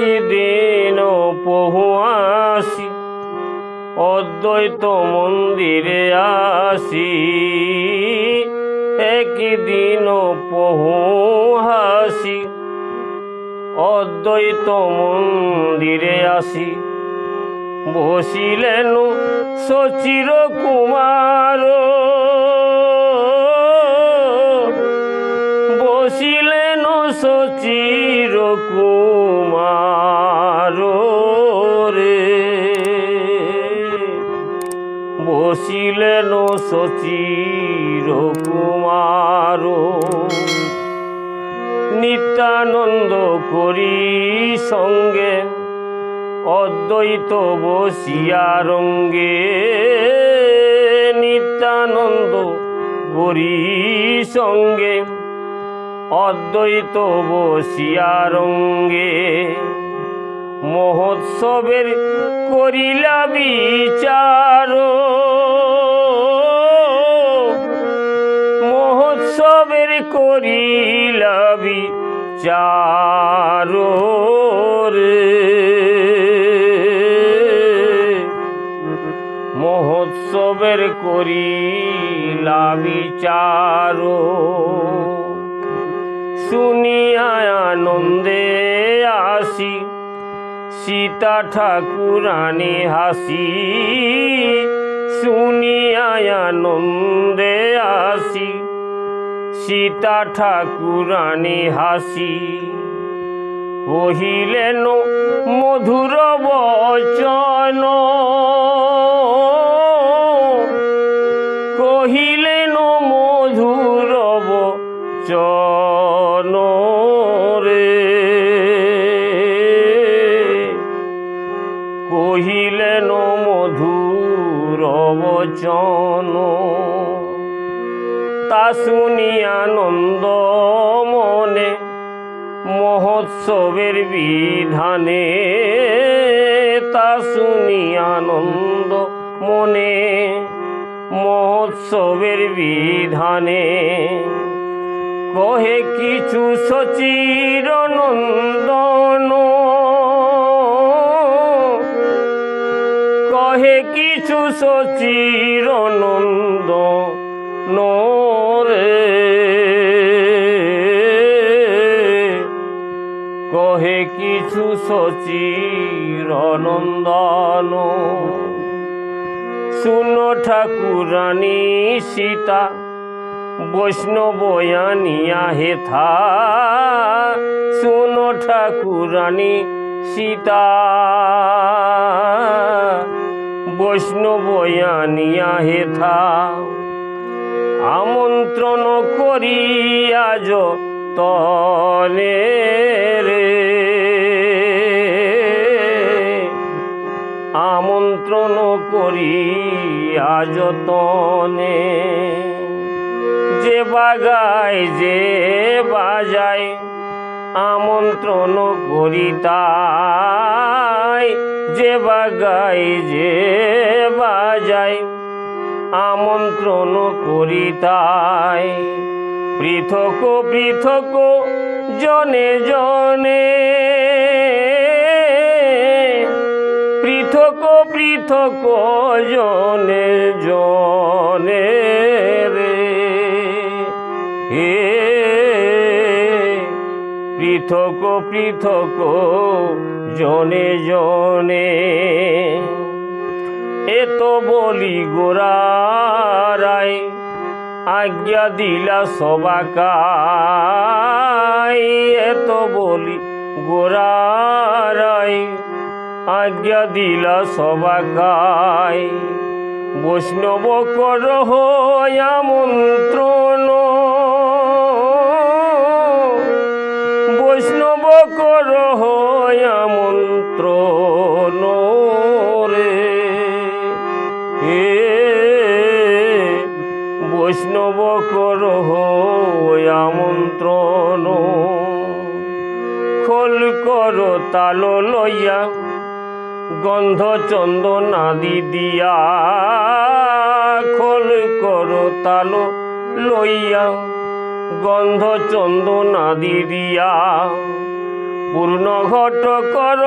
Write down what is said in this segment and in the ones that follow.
একদিন পহু আসি অদ্বৈত মন্দিরে আসি। একদিন পহু হাসি অদ্বৈত মন্দিরে আসি। বসিলেন সচির কুমার, বসিলেন সচির কুমার। সচির কুমার। নিত্যানন্দ করি সঙ্গে, অদ্বৈত বসিয়া রঙ্গে। নিত্যানন্দ করি সঙ্গে, অদ্বৈত বসিয়া রঙ্গে। মহোৎসবের করিলা বিচার। করিলা বিচার রে মহোৎসবের করিলা বিচার শুনিয়া আনন্দে আসি, সীতা ঠাকুরানী হাসি। শুনিয়া আনন্দে আসি সীতা ঠাকুরানী হাসি কহিলেন মধুর বচন। কহিলেন মধুর বচন রে। কহিলেন মধুর বচন। তা আনন্দ মনে, মহোৎসবের বিধানে তা আনন্দ মনে, মহোৎসবের বিধানে। কহে কিছু সচির নন্দন, কহে কিছু সচির নন্দ রে কহে কিছু সচির নন্দন। শুনো ঠাকুরানী সীতা বৈষ্ণবয়ানিয়া হেথা শুনো ঠাকুরানী সীতা বৈষ্ণবয়ানিয়া হেথা আমন্ত্রণ করিয়া তনে রে। আমন্ত্রণ করিয়া যতনে যে বাগায় যে বাজায়, আমন্ত্রণ করিতাই যে বাগায়, যে বাজায় আমন্ত্রণ করিতাই পৃথক পৃথক, জনে জনে। পৃথক পৃথক, জনে জনে রে। হে পৃথক পৃথক, জনে জনে। এত বলি গোরারাই আজ্ঞা দিলা সবাকাই। এত বলি গোরারাই আজ্ঞা দিলা সবাকাই। বৈষ্ণব কর হয়া বৈষ্ণব আমন্ত্রণ। খোল কর তাল লইয়া, গন্ধ চন্দন আদি দিয়া। খোল কর তাল লইয়া, গন্ধ চন্দন আদি দিয়া। পূর্ণ ঘট কর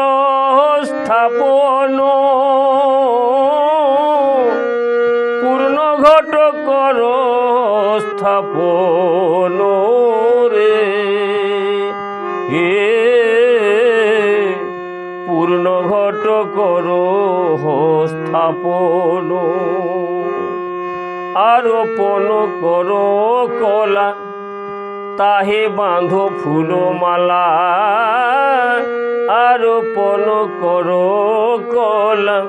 স্থাপন। পূর্ণ ঘট কর স্থাপন রে। এ পূর্ণ ঘট কর স্থাপন আরোপণ কর কলা, তাহে বাঁধো ফুলমালা। আরোপণ কর কলা,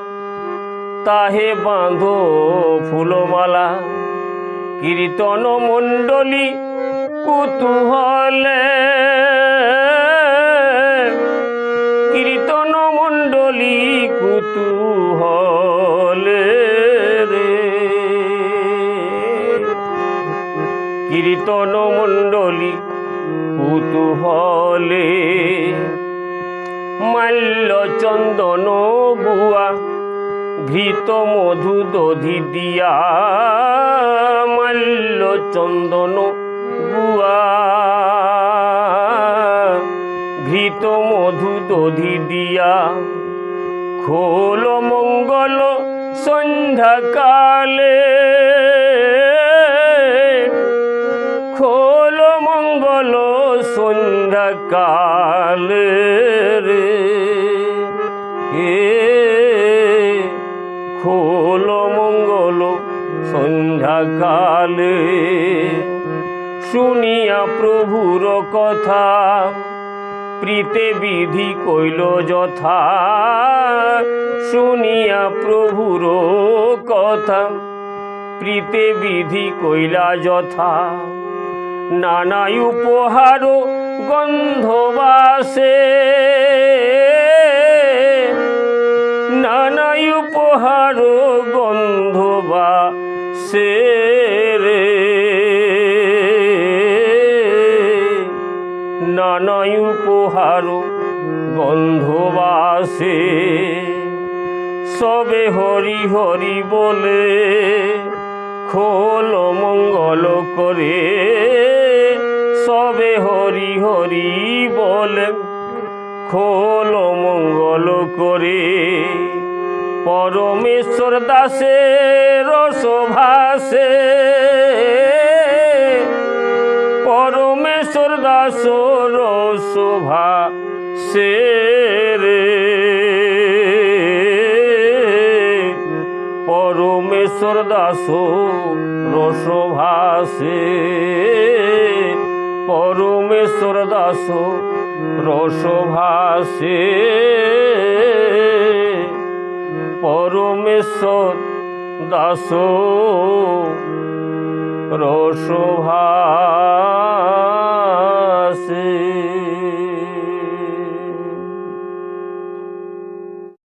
তাহে বাঁধো ফুলমালা। কীর্তন মণ্ডলী কুতূহলে। কীর্তন মণ্ডলী কুতূহলে রে। কীর্তন মণ্ডলী কুতূহলে। মাল্য চন্দন গুয়া ঘৃত মধু দধি দিয়া মাল্য চন্দন গুয়া। ঘৃত মধু দধি দিয়া খোল মঙ্গল সন্ধ্যাকালে। খোল মঙ্গল সন্ধ্যাকালে রে। খোল মঙ্গল সন্ধ্যাকালে। শুনিয়া প্রভুর কথা, প্রীতে বিধি কইল যথা। শুনিয়া প্রভুর কথা, প্রীতে বিধি কইলা যথা। নানা উপহার গন্ধবাসে। উপহার গন্ধবাসে রে। নানা উপহার গন্ধবাসে সবে হরি হরি বলে খোল মঙ্গল করে। সবে হরি হরি বলে খোল মঙ্গল করে। পরমেশ্বর দাসে রসভাসে। পরমেশ্বর দাস রসভা সে রে। পরমেশ্বর দাস রসভাসে। পরমেশ্বর দাস রসভাসে। পরমেশ্বর দাস রসভাসে।